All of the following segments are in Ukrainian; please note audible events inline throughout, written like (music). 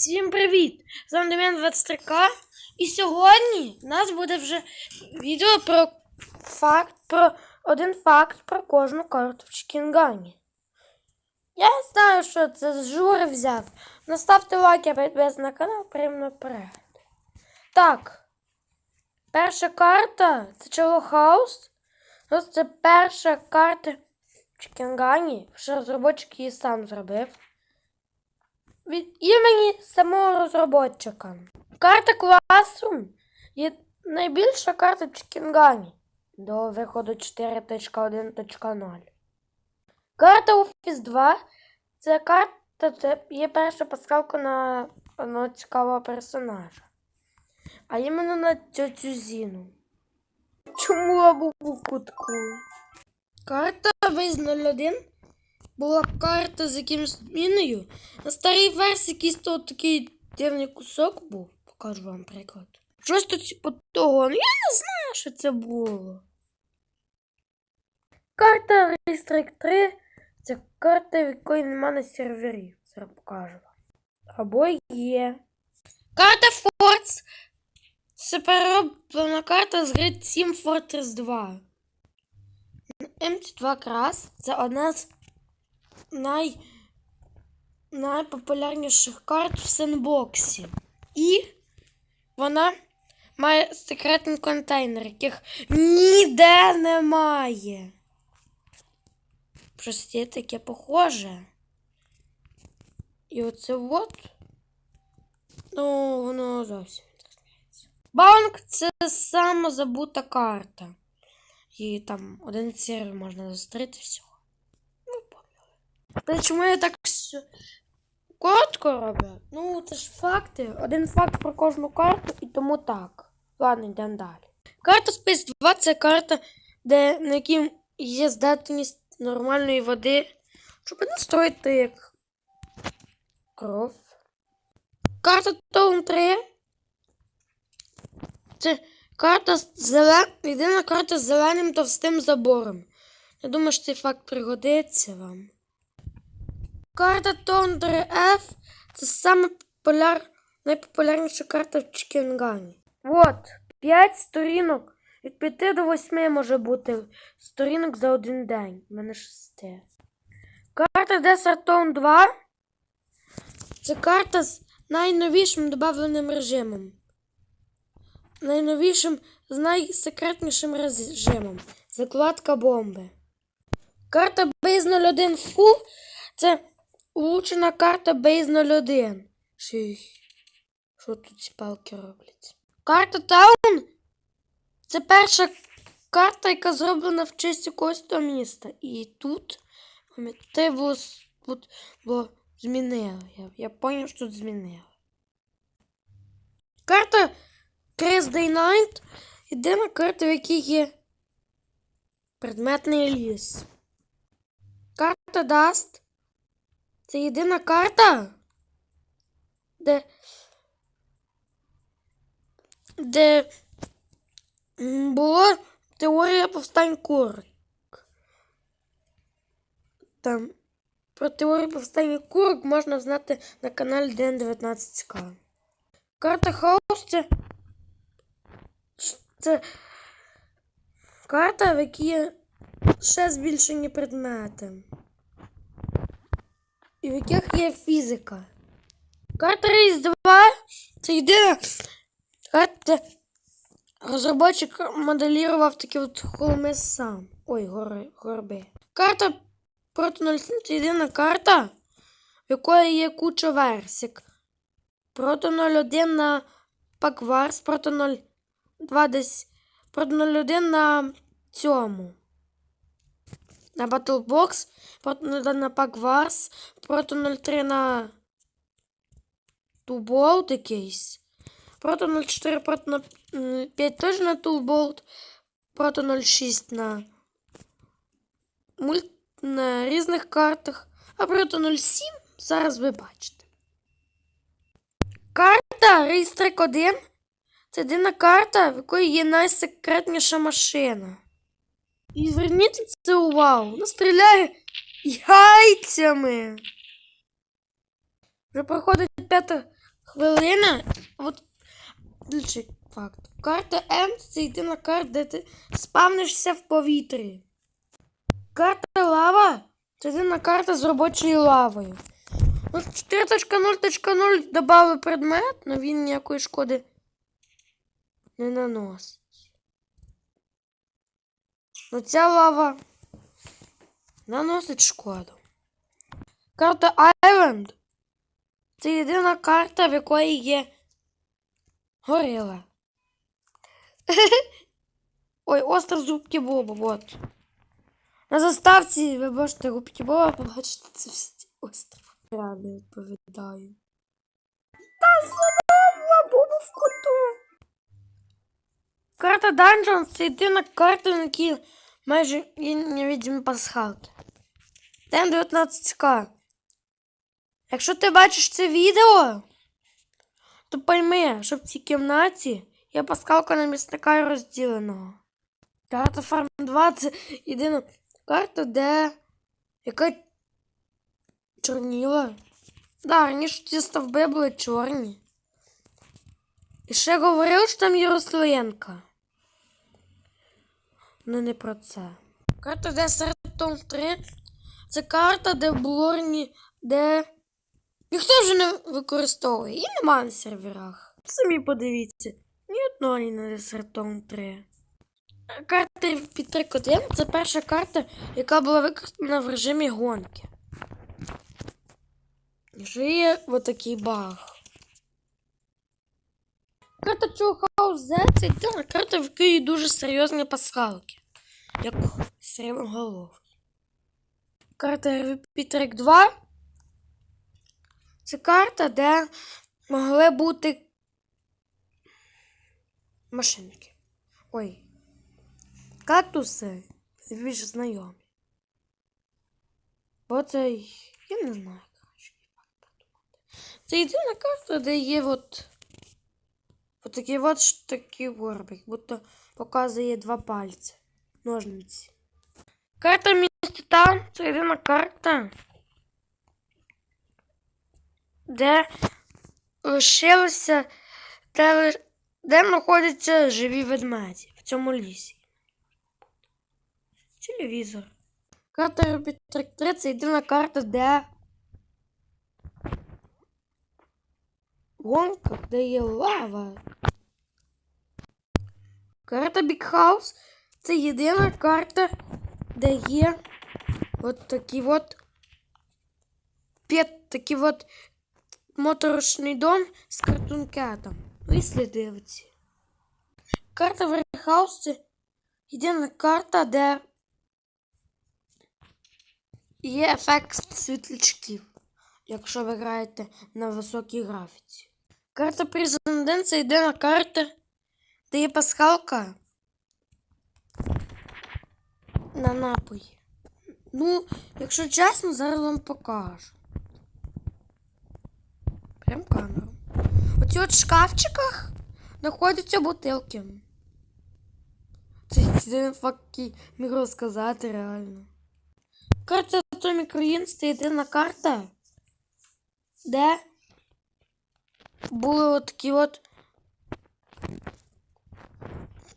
Всім привіт! З вами Дем'ян 23К. І сьогодні у нас буде вже відео про факт, про один факт про кожну карту в Чікінгані. Я знаю, що це з жури взяв. Наставте лайк, я підпис на канал, прямо перегляд. Так. Перша карта це Челохаус. Ось це перша карта в Чікінгані, що розробник її сам зробив від імені самого розробника. Карта класу є найбільша карта в Чікінгані до виходу 4.1.0. Карта Office 2 це карта, це є перша пасхалка на одного цікавого персонажа. А іменно на тьотю Зіну. Чому я був в кутку? Карта Виз 01 була карта з якимось зміною. На старій версії якийсь то такий дивний кусок був. Покажу вам приклад. Щось тут типу того. Ну я не знаю, що це було. Карта Restrict 3 це карта, якої нема на сервері. Зараз покажу вам. Або є. Карта Forts. Це перероблена карта з гри Team Fortress 2. MT2 Крас це одна з най... найпопулярніших карт в сенбоксі. І вона має секретний контейнер, яких ніде немає. Щось є таке похоже. І оце от. Ну, воно зовсім відрізняється. Банк це сама забута карта. І там один сервер можна зустріти всього. Та чому я так коротко роблю? Ну, це ж факти. Один факт про кожну карту і тому так. Ладно, йдемо далі. Карта Space 2 це карта, де, на якій є здатність нормальної води, щоб не строїти як кров. Карта Town 3 це карта з зелен... єдина карта з зеленим товстим забором. Я думаю, що цей факт пригодиться вам. Карта Тондри F це саме популяр... найпопулярніша карта в Чікенгані. От, 5 сторінок. Від 5 до 8 може бути сторінок за один день. У мене 6. Карта Desert Town 2 це карта з найновішим додавленим режимом. Найновішим з найсекретнішим режимом. Закладка бомби. Карта Base 01 Full це улучшена карта Base 01. Ших. Що тут ці палки роблять? Карта Таун це перша карта, яка зроблена в честь якогось того міста. І тут, пам'ятаєте, було, було. Я, я поняв, що тут змінили. Карта Chris Day Night єдина карта, в якій є предметний ліс. Карта Dust це єдина карта, де, де була теорія повстань курок. Там про теорію повстання курок можна знати на каналі ДН19К. Карта Хаус це, це карта, в якій ще збільшені предмети. І в яких є фізика. Карта Рейс 2 це єдина карта. де Розробник моделірував такі от холми сам. Ой, гори, горби. Карта проти 07 це єдина карта, в якої є куча версій. Проти 01 на Пакварс, проти 02 десь. Проти 01 на цьому. На Battlebox, проти 01 на Пакварс, проти 03 на Туболт якийсь. Проти 04, проти 05 теж на Тулболт. Проти 06 на, муль... на різних картах. А проти 07 зараз ви бачите. Карта Рейстрик 1 це єдина карта, в якої є найсекретніша машина. І зверніть це увагу. Вона стріляє яйцями. Вже проходить п'ята хвилина. От інший факт. Карта М це єдина карта, де ти спавнишся в повітрі. Карта лава це єдина карта з робочою лавою. Ну, 4.0.0 додали предмет, але він ніякої шкоди не наносить. Ну ця лава наносить шкоду. Карта Island це єдина карта, в якої є горила. (laughs) Ой, остров зубки Боба, от. На заставці ви бачите губки Боба, побачите це всі ці острів. Я не відповідаю. Та знову Боба в коту. Карта Dungeons це єдина карта, на якій майже є невидимі пасхалки. Тем 19к. Якщо ти бачиш це відео, то пойми, що в цій кімнаті є паскалка на місника розділеного. Карта Farm 2 це єдина карта, де яка чорніла. Да, раніше ці стовби були чорні. І ще говорив, що там є. Ну не про це. Карта Desert 3 це карта, де в Блорні, де ніхто вже не використовує. І нема на серверах. Самі подивіться. Ні одної на Desert 3. Карта під 3 це перша карта, яка була використана в режимі гонки. І є отакий баг. Карта Чухаус Z це карта, в якій дуже серйозні пасхалки. Як сиреноголовий. Карта RVP 2 це карта, де могли бути машинки. Ой. Кактуси більш знайомі. Бо це. Я не знаю, коротше. Це єдина карта, де є от. От такий от такий горбик, будто показує два пальці. Ножниці. Карта міста це єдина карта, де лишилося, де, де знаходяться живі ведмеді в цьому лісі. Телевізор. Карта Рубітрик 3 це єдина карта, де в гонках, де є лава. Карта House це єдина карта, де є от такі от п'ять такий от моторошний дом з картункетом. Ви сліди оці. Карта Warehouse це єдина карта, де є ефект світлячків, якщо ви граєте на високій графіці. Карта Prison це єдина карта, де є пасхалка на напої. Ну, якщо чесно, зараз вам покажу. Прям камеру. Оці от шкафчиках знаходяться бутилки. Це факт, міг розказати реально. Карта Atomic Ruins це єдина карта, де були от такі от.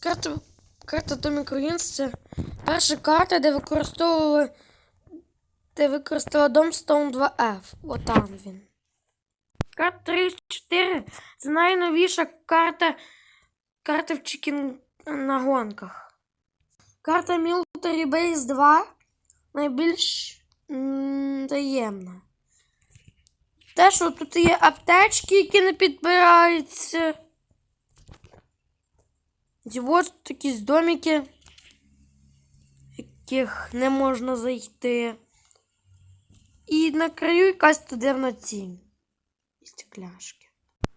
Карта, карта Atomic Ruins це перша карта, де використовували. Де використала дом Stone 2F. Отам він. Карта 34 це найновіша карта. Карта в Чікін на гонках. Карта Military Base 2 найбільш таємна. Те, що тут є аптечки, які не підбираються. І от такі домики, яких не можна зайти. І на краю якась тудерна тінь. І стекляшки.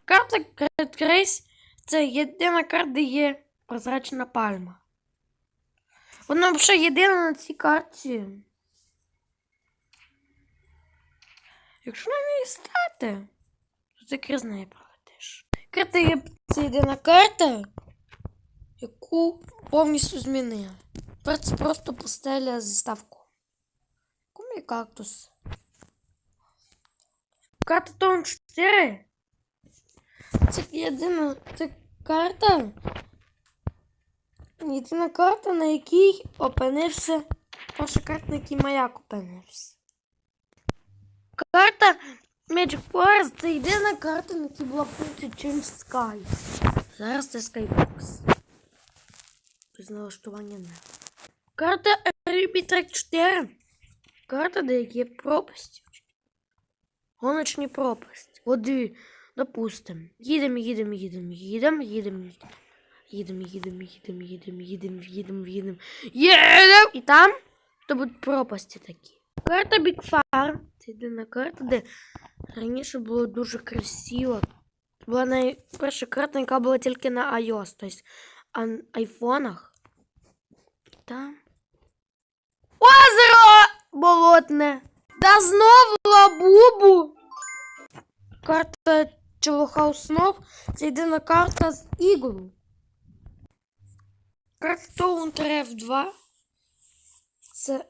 Карта Great Race це єдина карта, де є прозрачна пальма. Вона взагалі єдина на цій карті. Якщо на неї стати, то ти крізь неї пролетиш. Карта є це єдина карта, яку повністю змінили. Тепер це просто пустеля зі ставком. Кумі кактус. Карта Том 4 Це єдина це карта. Єдина карта, на якій опинився. Перша карта, на якій маяк опинився. Карта Magic Forest це єдина карта, на якій була функція Change Sky. Зараз це Skybox. Без налаштування не. Карта Track 4. Карта, де є пропасті. Гоночні пропасті. От дві. Допустим. Їдемо, їдемо, їдемо, їдемо, їдемо. Їдемо, їдемо, їдемо, їдемо, їдемо, їдемо, їдемо. Їдемо! І там то будуть пропасті такі. Карта Farm. Це єдина карта, де раніше було дуже красиво. Була найперша карта, яка була на iOS, тобто на айфонах. Там. Озеро болотне! Да знову лабубу! Карта Челохаус Снов це єдина карта з ігру. Карта Таунтреф 2. Це,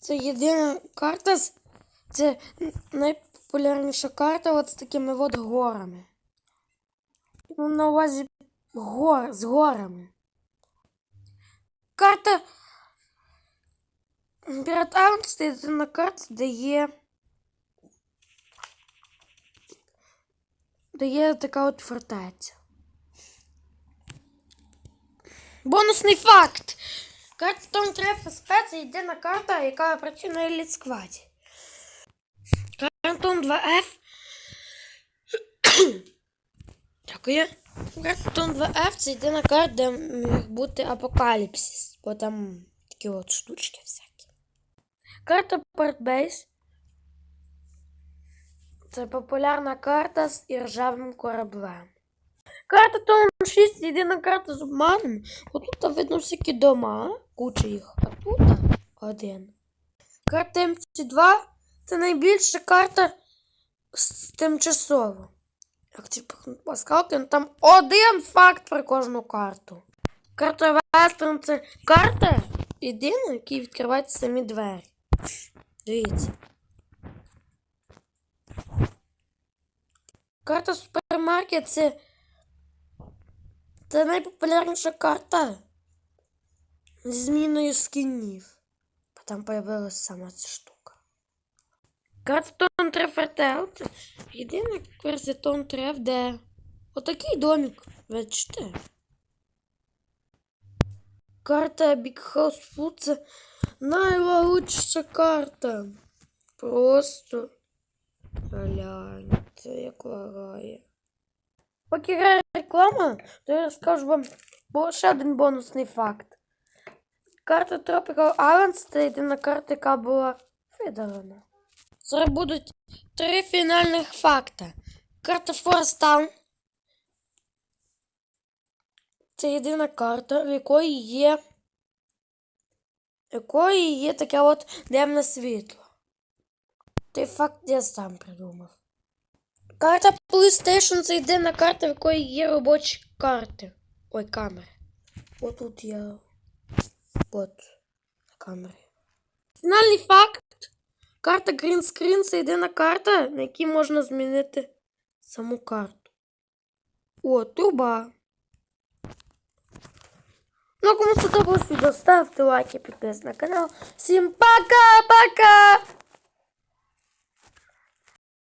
це єдина карта з. Це найпопулярніша карта от з такими от горами. Ну, на увазі гор, з горами. Карта Пірат Аунт це єдина карта, де є. Де є така от фортеця. Бонусний факт! Карта Том Треф СП це єдина карта, яка працює на еліт складі. Карта 2F. (coughs) Дякую. Карта 2F це єдина карта, де міг бути апокаліпсис. Бо там такі от штучки всякі. Карта Портбейс. Це популярна карта з іржавним кораблем. Карта Том 6 єдина карта з обманом. Отут видно всякі дома, куча їх, а тут один. Карта МЦ2 це найбільша карта з- тимчасово. Як ці паскалки, ну там один факт про кожну карту. Карта Вестерн це карта єдина, якій відкриваються самі двері. Дивіться. Карта супермаркет це. Це найпопулярніша карта зі зміною скінів. Бо Там появилася сама ця штука. Карта Тон Треф RTL це єдина версія Тон Треф, де отакий домик. Бачите? Карта Big House Food це карта. Просто гляньте, як лагає. Поки грає реклама, то я розкажу вам ще один бонусний факт. Карта Tropical Islands це єдина карта, яка була видалена. Зараз будуть три фінальних факта. Карта Forest Town. Це єдина карта, в якої є. в якої є таке от темне світло. Той факт я сам придумав. Карта PlayStation це єдина карта, в якої є робочі карти. Ой, камери. От тут я. От на камері. Фінальний факт. Карта Green Screen це єдина карта, на якій можна змінити саму карту. О, труба. Ну, кому сподобалось відео, ставте лайки, підписуйтесь на канал. Всім пока-пока!